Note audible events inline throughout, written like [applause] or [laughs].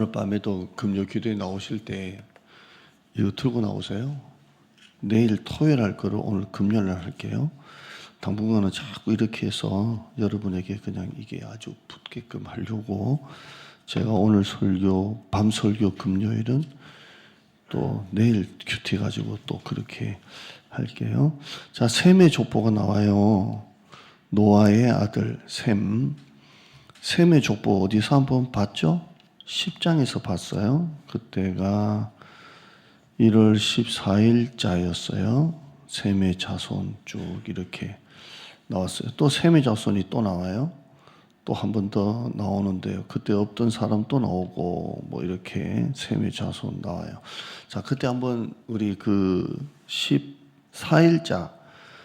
오늘 밤에도 금요 기도에 나오실 때 이거 들고 나오세요. 내일 토요일 할 거를 오늘 금요일 날 할게요. 당분간은 자꾸 이렇게 해서 여러분에게 그냥 이게 아주 붙게끔 하려고 제가 오늘 설교 밤 설교 금요일은 또 내일 큐티 가지고 또 그렇게 할게요. 자 셈의 족보가 나와요. 노아의 아들 셈. 셈의 족보 어디서 한번 봤죠? 10장에서 봤어요. 그때가 1월 14일자였어요. 셈의 자손 쭉 이렇게 나왔어요. 또 셈의 자손이 또 나와요. 또 한 번 더 나오는데요. 그때 없던 사람 또 나오고 뭐 이렇게 셈의 자손 나와요. 자, 그때 한번 우리 그 14일자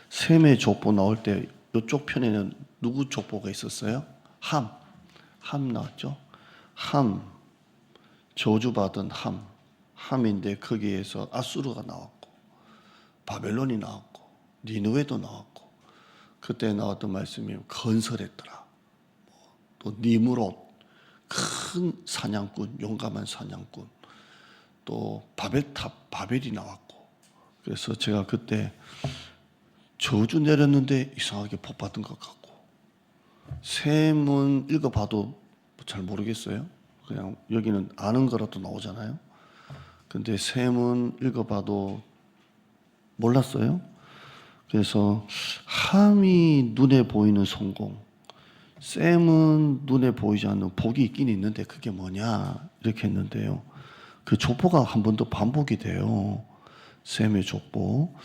셈의 족보 나올 때 이쪽 편에는 누구 족보가 있었어요? 함. 함 나왔죠? 함. 저주받은 함. 함인데 거기에서 아수르가 나왔고 바벨론이 나왔고 니누에도 나왔고 그때 나왔던 말씀이 건설했더라. 뭐또 니무롯 큰 사냥꾼, 용감한 사냥꾼. 또 바벨탑 바벨이 나왔고 그래서 제가 그때 저주 내렸는데 이상하게 복 받은 것 같고 셈은 읽어봐도 잘 모르겠어요. 그냥 여기는 아는 거라도 나오잖아요. 근데 셈은 읽어봐도 몰랐어요. 그래서 함이 눈에 보이는 성공, 셈은 눈에 보이지 않는 복이 있긴 있는데 그게 뭐냐 이렇게 했는데요. 그 족보가 한 번 더 반복이 돼요. 셈의 족보.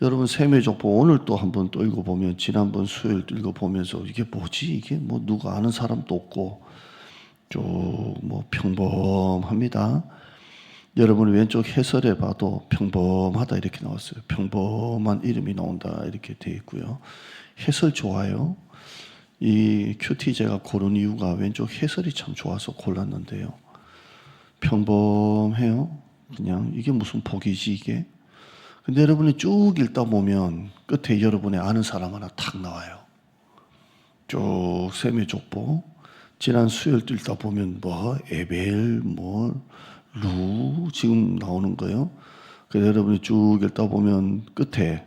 여러분 셈의 족보 오늘 또 한 번 또 읽어보면 지난번 수요일 또 읽어보면서 이게 뭐지 이게 뭐 누가 아는 사람도 없고 쭉 뭐 평범합니다. 여러분 왼쪽 해설에 봐도 평범하다 이렇게 나왔어요. 평범한 이름이 나온다 이렇게 돼 있고요. 해설 좋아요. 이 큐티 제가 고른 이유가 왼쪽 해설이 참 좋아서 골랐는데요. 평범해요. 그냥 이게 무슨 복이지 이게. 근데 여러분이 쭉 읽다 보면 끝에 여러분의 아는 사람 하나 탁 나와요. 쭉 셈의 족보. 지난 수요일 읽다 보면 뭐 에벨 뭐 루 지금 나오는 거예요. 그래서 여러분이 쭉 읽다 보면 끝에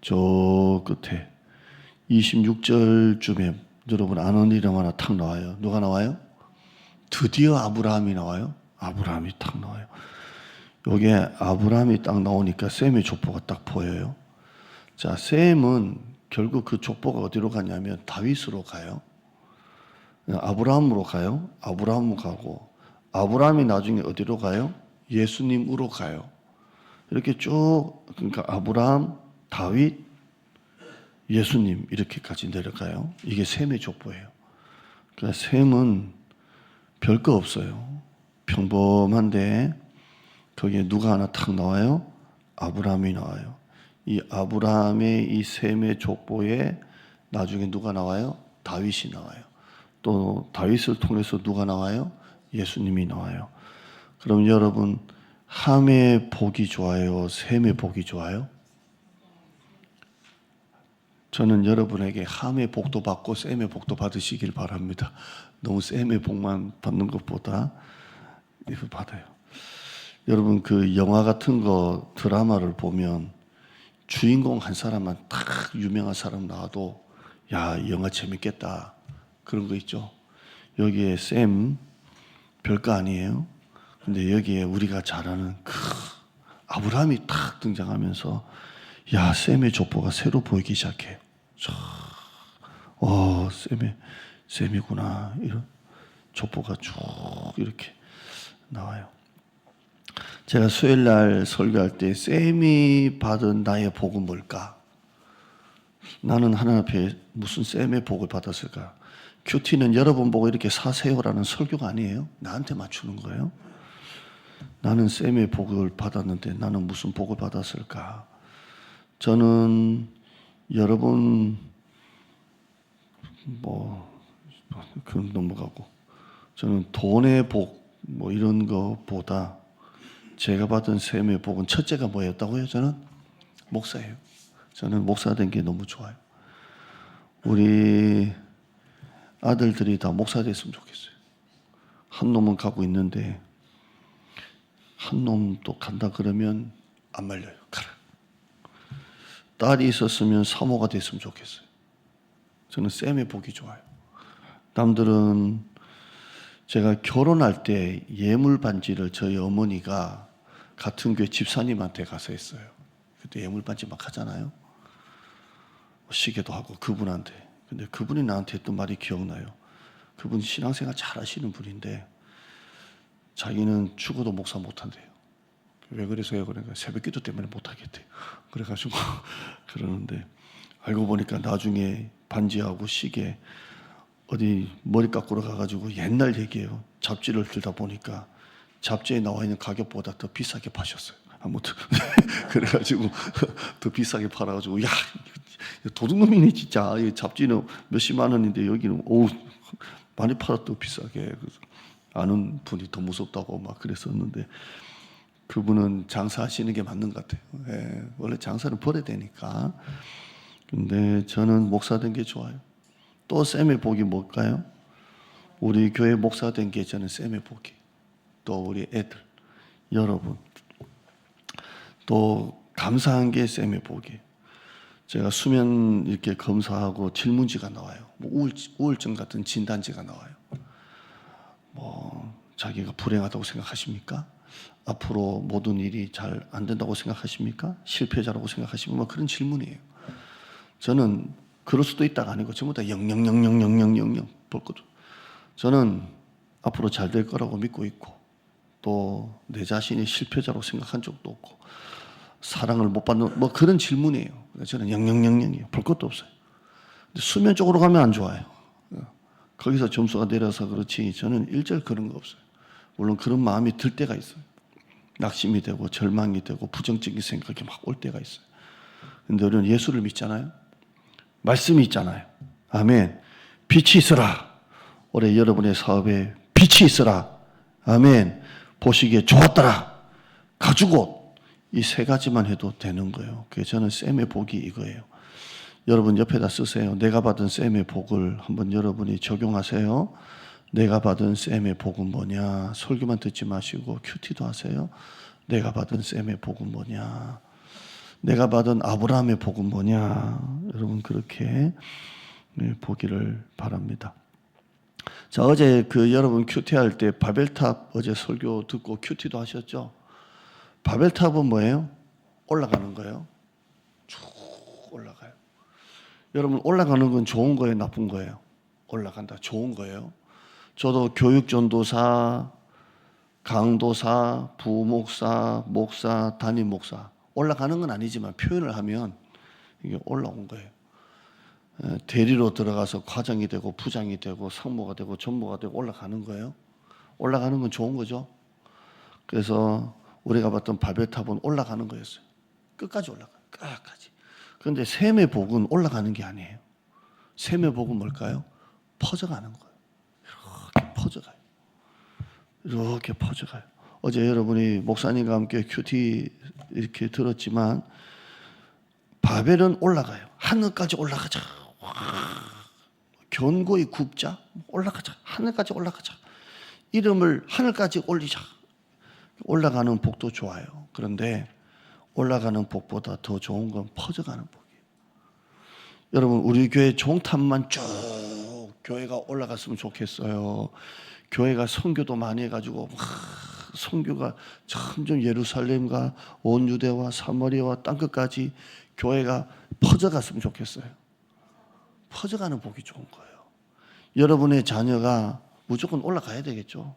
저 끝에 26절쯤에 여러분 아는 이름 하나 탁 나와요. 누가 나와요? 드디어 아브라함이 나와요. 아브라함이 탁 나와요. 요게 아브라함이 딱 나오니까 셈의 족보가 딱 보여요. 자, 셈은 결국 그 족보가 어디로 가냐면 다윗으로 가요. 아브라함으로 가요. 아브라함으로 가고 아브라함이 나중에 어디로 가요? 예수님으로 가요. 이렇게 쭉 그러니까 아브라함, 다윗, 예수님 이렇게까지 내려가요. 이게 셈의 족보예요. 그러니까 셈은 별거 없어요. 평범한데 거기에 누가 하나 탁 나와요? 아브라함이 나와요. 이 아브라함의 이 셈의 족보에 나중에 누가 나와요? 다윗이 나와요. 또 다윗을 통해서 누가 나와요? 예수님이 나와요. 그럼 여러분 함의 복이 좋아요? 셈의 복이 좋아요? 저는 여러분에게 함의 복도 받고 셈의 복도 받으시길 바랍니다. 너무 셈의 복만 받는 것보다 이거 받아요. 여러분 그 영화 같은 거 드라마를 보면 주인공 한 사람만 딱 유명한 사람 나와도 야 영화 재밌겠다 그런 거 있죠. 여기에 셈 별거 아니에요. 근데 여기에 우리가 잘 아는 그 아브라함이 탁 등장하면서 야 셈의 족보가 새로 보이기 시작해요. 자, 어 셈의 셈이구나 이런 족보가 쭉 이렇게 나와요. 제가 수요일 날 설교할 때 셈이 받은 나의 복은 뭘까? 나는 하나님 앞에 무슨 셈의 복을 받았을까? 큐티는 여러분 보고 이렇게 사세요라는 설교가 아니에요. 나한테 맞추는 거예요. 나는 셈의 복을 받았는데 나는 무슨 복을 받았을까? 저는 여러분 뭐 그건 넘어가고 저는 돈의 복 뭐 이런 거보다 제가 받은 셈의 복은 첫째가 뭐였다고요? 저는 목사예요. 저는 목사 된 게 너무 좋아요. 우리 아들들이 다 목사 됐으면 좋겠어요. 한 놈은 가고 있는데 한 놈도 간다 그러면 안 말려요. 가라. 딸이 있었으면 사모가 됐으면 좋겠어요. 저는 쌤의 복이 좋아요. 남들은 제가 결혼할 때 예물 반지를 저희 어머니가 같은 교회 집사님한테 가서 했어요. 그때 예물 반지 막 하잖아요. 시계도 하고 그분한테. 근데 그분이 나한테 했던 말이 기억나요. 그분 신앙생활 잘 하시는 분인데 자기는 죽어도 목사 못한대요. 왜 그래서요? 그러니까 새벽 기도 때문에 못하겠대. [laughs] 그래가지고 [laughs] 그러는데 알고 보니까 나중에 반지하고 시계 어디 머리 깎으러 가가지고 옛날 얘기예요. 잡지를 들다 보니까 잡지에 나와 있는 가격보다 더 비싸게 파셨어요. 아무튼 [laughs] 그래가지고 더 비싸게 팔아가지고 야 도둑놈이네 진짜. 이 잡지는 몇십만 원인데 여기는 오 많이 팔았더 비싸게. 아는 분이 더 무섭다고 막 그랬었는데 그분은 장사하시는 게 맞는 것 같아요. 예, 원래 장사는 벌어야 되니까. 근데 저는 목사 된 게 좋아요. 또 쌤의 복이 뭘까요? 우리 교회 목사 된 게 저는 쌤의 복이. 또 우리 애들, 여러분. 또 감사한 게 쌤의 복이. 제가 수면 이렇게 검사하고 질문지가 나와요. 뭐 우울, 우울 증 같은 진단지가 나와요. 뭐 자기가 불행하다고 생각하십니까? 앞으로 모든 일이 잘 안 된다고 생각하십니까? 실패자라고 생각하십니까? 뭐 그런 질문이에요. 저는 그럴 수도 있다가 아니고 전부 다 영영영영영영영영 볼 거죠. 저는 앞으로 잘 될 거라고 믿고 있고 또 내 자신이 실패자라고 생각한 적도 없고 사랑을 못 받는 뭐 그런 질문이에요. 저는 영영영영이에요. 볼 것도 없어요. 수면 쪽으로 가면 안 좋아요. 거기서 점수가 내려서 그렇지 저는 일절 그런 거 없어요. 물론 그런 마음이 들 때가 있어요. 낙심이 되고 절망이 되고 부정적인 생각이 막 올 때가 있어요. 근데 우리는 예수를 믿잖아요. 말씀이 있잖아요. 아멘. 빛이 있어라. 올해 여러분의 사업에 빛이 있어라. 아멘. 보시기에 좋았더라. 가지고 이 세 가지만 해도 되는 거예요. 그래서 저는 쌤의 복이 이거예요. 여러분 옆에다 쓰세요. 내가 받은 쌤의 복을 한번 여러분이 적용하세요. 내가 받은 쌤의 복은 뭐냐? 설교만 듣지 마시고 큐티도 하세요. 내가 받은 쌤의 복은 뭐냐? 내가 받은 아브라함의 복은 뭐냐? 여러분 그렇게 네, 보기를 바랍니다. 자 어제 그 여러분 큐티 할 때 바벨탑 어제 설교 듣고 큐티도 하셨죠? 바벨탑은 뭐예요? 올라가는 거예요. 쭉 올라가요. 여러분 올라가는 건 좋은 거예요, 나쁜 거예요? 올라간다. 좋은 거예요. 저도 교육 전도사, 강도사, 부목사, 목사, 담임 목사 올라가는 건 아니지만 표현을 하면 이게 올라온 거예요. 에, 대리로 들어가서 과장이 되고 부장이 되고 상무가 되고 전무가 되고 올라가는 거예요. 올라가는 건 좋은 거죠. 그래서 우리가 봤던 바벨탑은 올라가는 거였어요. 끝까지 올라가. 끝까지. 그런데 샘의 복은 올라가는 게 아니에요. 샘의 복은 뭘까요? 퍼져가는 거예요. 이렇게 퍼져가요. 이렇게 퍼져가요. 어제 여러분이 목사님과 함께 큐티 이렇게 들었지만 바벨은 올라가요. 하늘까지 올라가자. 와, 견고히 굽자. 올라가자. 하늘까지 올라가자. 이름을 하늘까지 올리자. 올라가는 복도 좋아요. 그런데 올라가는 복보다 더 좋은 건 퍼져가는 복이에요. 여러분 우리 교회 종탑만 쭉 교회가 올라갔으면 좋겠어요. 교회가 선교도 많이 해가지고 막 선교가 점점 예루살렘과 온 유대와 사마리아와 땅끝까지 교회가 퍼져갔으면 좋겠어요. 퍼져가는 복이 좋은 거예요. 여러분의 자녀가 무조건 올라가야 되겠죠.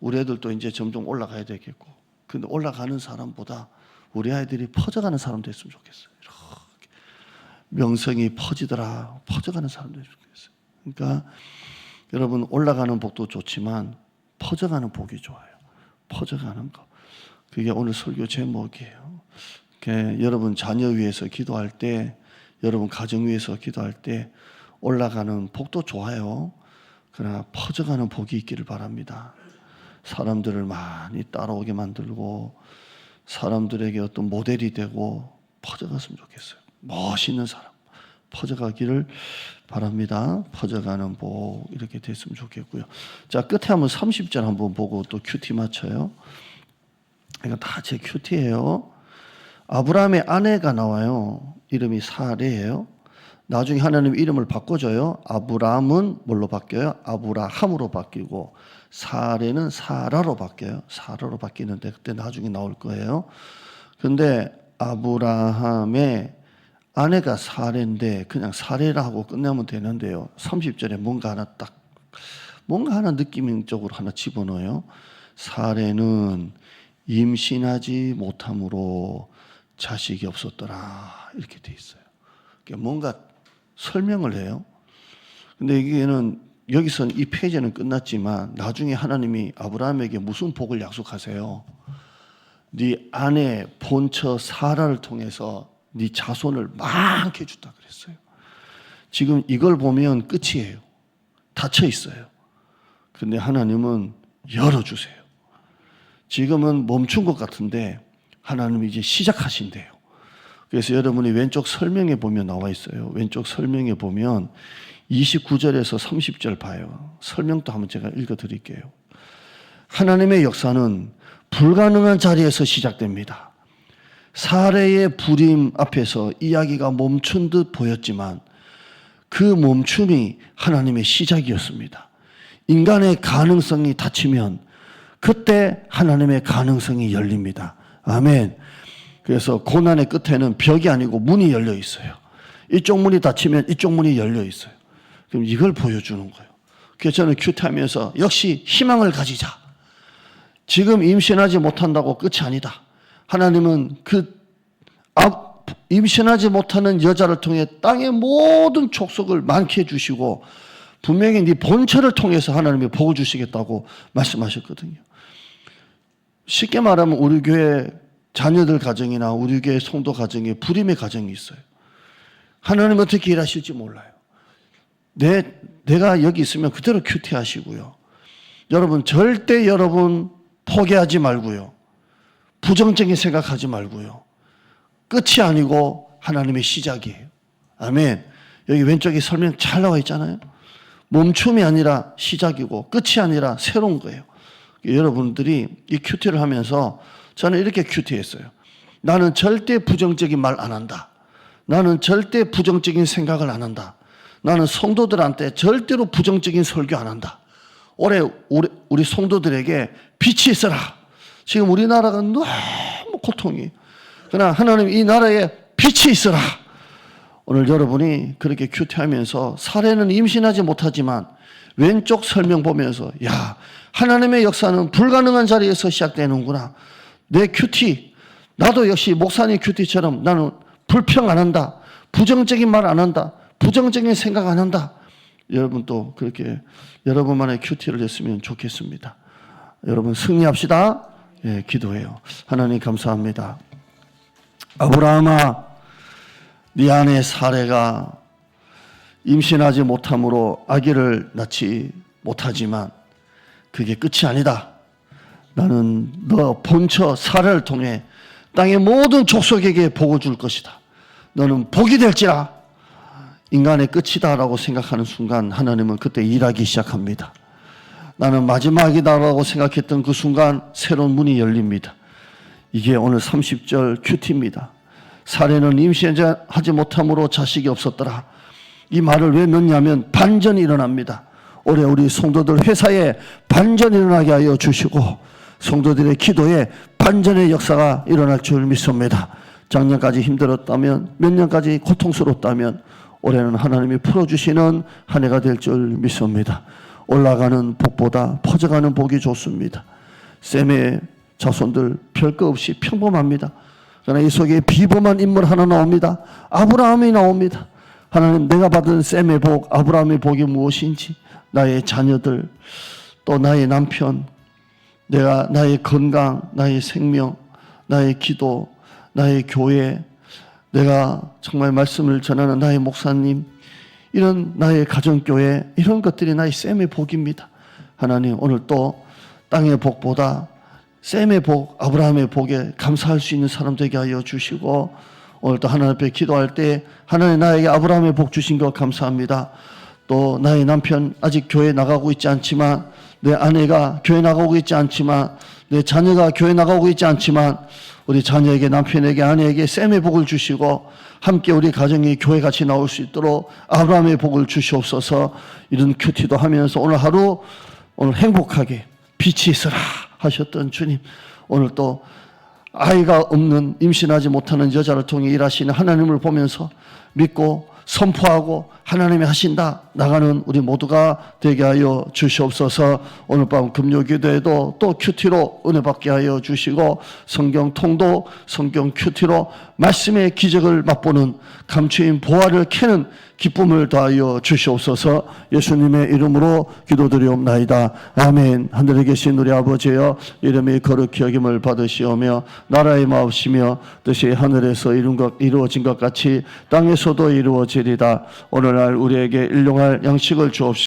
우리 애들도 이제 점점 올라가야 되겠고. 근데 올라가는 사람보다 우리 아이들이 퍼져가는 사람 됐으면 좋겠어요. 이렇게 명성이 퍼지더라. 퍼져가는 사람 됐으면 좋겠어요. 그러니까 여러분 올라가는 복도 좋지만 퍼져가는 복이 좋아요. 퍼져가는 거. 그게 오늘 설교 제목이에요. 여러분 자녀 위해서 기도할 때, 여러분 가정 위해서 기도할 때 올라가는 복도 좋아요. 그러나 퍼져가는 복이 있기를 바랍니다. 사람들을 많이 따라오게 만들고 사람들에게 어떤 모델이 되고 퍼져갔으면 좋겠어요. 멋있는 사람 퍼져가기를 바랍니다. 퍼져가는 복 이렇게 됐으면 좋겠고요. 자 끝에 한번 30절 한번 보고 또 큐티 맞춰요. 이거 다제 큐티예요. 아브라함의 아내가 나와요. 이름이 사레예요. 나중에 하나님 이름을 바꿔줘요. 아브라함은 뭘로 바뀌어요? 아브라함으로 바뀌고 사레는 사라로 바뀌어요. 사라로 바뀌는데 그때 나중에 나올 거예요. 근데 아브라함의 아내가 사레인데 그냥 사레라 하고 끝내면 되는데요. 30절에 뭔가 하나 딱 뭔가 하나 느낌적으로 하나 집어넣어요. 사례는 임신하지 못함으로 자식이 없었더라 이렇게 돼 있어요. 그러니까 뭔가 설명을 해요. 근데 이게는 여기선 이 페이지는 끝났지만 나중에 하나님이 아브라함에게 무슨 복을 약속하세요? 네 아내 본처 사라를 통해서 네 자손을 많게 주다 그랬어요. 지금 이걸 보면 끝이에요. 닫혀 있어요. 근데 하나님은 열어주세요. 지금은 멈춘 것 같은데 하나님이 이제 시작하신대요. 그래서 여러분이 왼쪽 설명에 보면 나와 있어요. 왼쪽 설명에 보면 29절에서 30절 봐요. 설명도 한번 제가 읽어 드릴게요. 하나님의 역사는 불가능한 자리에서 시작됩니다. 사례의 불임 앞에서 이야기가 멈춘 듯 보였지만 그 멈춤이 하나님의 시작이었습니다. 인간의 가능성이 닫히면 그때 하나님의 가능성이 열립니다. 아멘. 그래서 고난의 끝에는 벽이 아니고 문이 열려 있어요. 이쪽 문이 닫히면 이쪽 문이 열려 있어요. 그럼 이걸 보여주는 거예요. 그래서 저는 큐트하면서 역시 희망을 가지자. 지금 임신하지 못한다고 끝이 아니다. 하나님은 그 앞- 임신하지 못하는 여자를 통해 땅의 모든 족속을 많게 해주시고 분명히 네 본체를 통해서 하나님이 복을 주시겠다고 말씀하셨거든요. 쉽게 말하면 우리 교회 자녀들 가정이나 우리 교회 성도 가정에 불임의 가정이 있어요. 하나님 어떻게 일하실지 몰라요. 내, 내가 여기 있으면 그대로 큐티 하시고요. 여러분, 절대 여러분 포기하지 말고요. 부정적인 생각하지 말고요. 끝이 아니고 하나님의 시작이에요. 아멘. 여기 왼쪽에 설명 잘 나와 있잖아요. 멈춤이 아니라 시작이고 끝이 아니라 새로운 거예요. 여러분들이 이 큐티를 하면서 저는 이렇게 큐티했어요. 나는 절대 부정적인 말 안 한다. 나는 절대 부정적인 생각을 안 한다. 나는 성도들한테 절대로 부정적인 설교 안 한다. 올해 우리, 우리 성도들에게 빛이 있어라. 지금 우리나라가 너무 고통이. 그러나 하나님 이 나라에 빛이 있어라. 오늘 여러분이 그렇게 큐티하면서 사례는 임신하지 못하지만 왼쪽 설명 보면서 야 하나님의 역사는 불가능한 자리에서 시작되는구나. 내 큐티 나도 역시 목사님 큐티처럼 나는 불평 안 한다. 부정적인 말 안 한다. 부정적인 생각 안 한다. 여러분 또 그렇게 여러분만의 큐티를 했으면 좋겠습니다. 여러분 승리합시다. 예, 기도해요. 하나님 감사합니다. 아브라함아 네 아내 사례가 임신하지 못함으로 아기를 낳지 못하지만 그게 끝이 아니다. 나는 너 본처 사례를 통해 땅의 모든 족속에게 복을 줄 것이다. 너는 복이 될지라 인간의 끝이다라고 생각하는 순간 하나님은 그때 일하기 시작합니다. 나는 마지막이다라고 생각했던 그 순간 새로운 문이 열립니다. 이게 오늘 30절 큐티입니다. 사례는 임신하지 못함으로 자식이 없었더라. 이 말을 왜 넣냐면 반전이 일어납니다. 올해 우리 성도들 회사에 반전이 일어나게 하여 주시고 성도들의 기도에 반전의 역사가 일어날 줄 믿습니다. 작년까지 힘들었다면 몇 년까지 고통스러웠다면 올해는 하나님이 풀어주시는 한 해가 될 줄 믿습니다. 올라가는 복보다 퍼져가는 복이 좋습니다. 쌤의 자손들 별거 없이 평범합니다. 그러나 이 속에 비범한 인물 하나 나옵니다. 아브라함이 나옵니다. 하나님 내가 받은 쌤의 복, 아브라함의 복이 무엇인지 나의 자녀들 또 나의 남편 내가 나의 건강, 나의 생명, 나의 기도, 나의 교회 내가 정말 말씀을 전하는 나의 목사님 이런 나의 가정교회 이런 것들이 나의 쌤의 복입니다. 하나님 오늘 또 땅의 복보다 쌤의 복, 아브라함의 복에 감사할 수 있는 사람 되게 하여 주시고 오늘 또 하나님 앞에 기도할 때 하나님 나에게 아브라함의 복 주신 것 감사합니다. 또 나의 남편 아직 교회 나가고 있지 않지만 내 아내가 교회 나가고 있지 않지만 내 자녀가 교회 나가고 있지 않지만 우리 자녀에게 남편에게 아내에게 쌤의 복을 주시고 함께 우리 가정이 교회 같이 나올 수 있도록 아브라함의 복을 주시옵소서. 이런 큐티도 하면서 오늘 하루 오늘 행복하게 빛이 있으라 하셨던 주님 오늘 또 아이가 없는 임신하지 못하는 여자를 통해 일하시는 하나님을 보면서 믿고 선포하고 하나님이 하신다 나가는 우리 모두가 되게 하여 주시옵소서. 오늘 밤 금요 기도에도 또 큐티로 은혜 받게 하여 주시고 성경 통도 성경 큐티로 말씀의 기적을 맛보는 감추인 보화를 캐는 기쁨을 더하여 주시옵소서. 예수님의 이름으로 기도드리옵나이다. 아멘. 하늘에 계신 우리 아버지여 이름이 거룩히 여김을 받으시오며 나라의 마옵시며 뜻이 하늘에서 이루어진 것 같이 땅에서도 이루어지리다. 오늘날 우리에게 일용할 양식을 주옵시고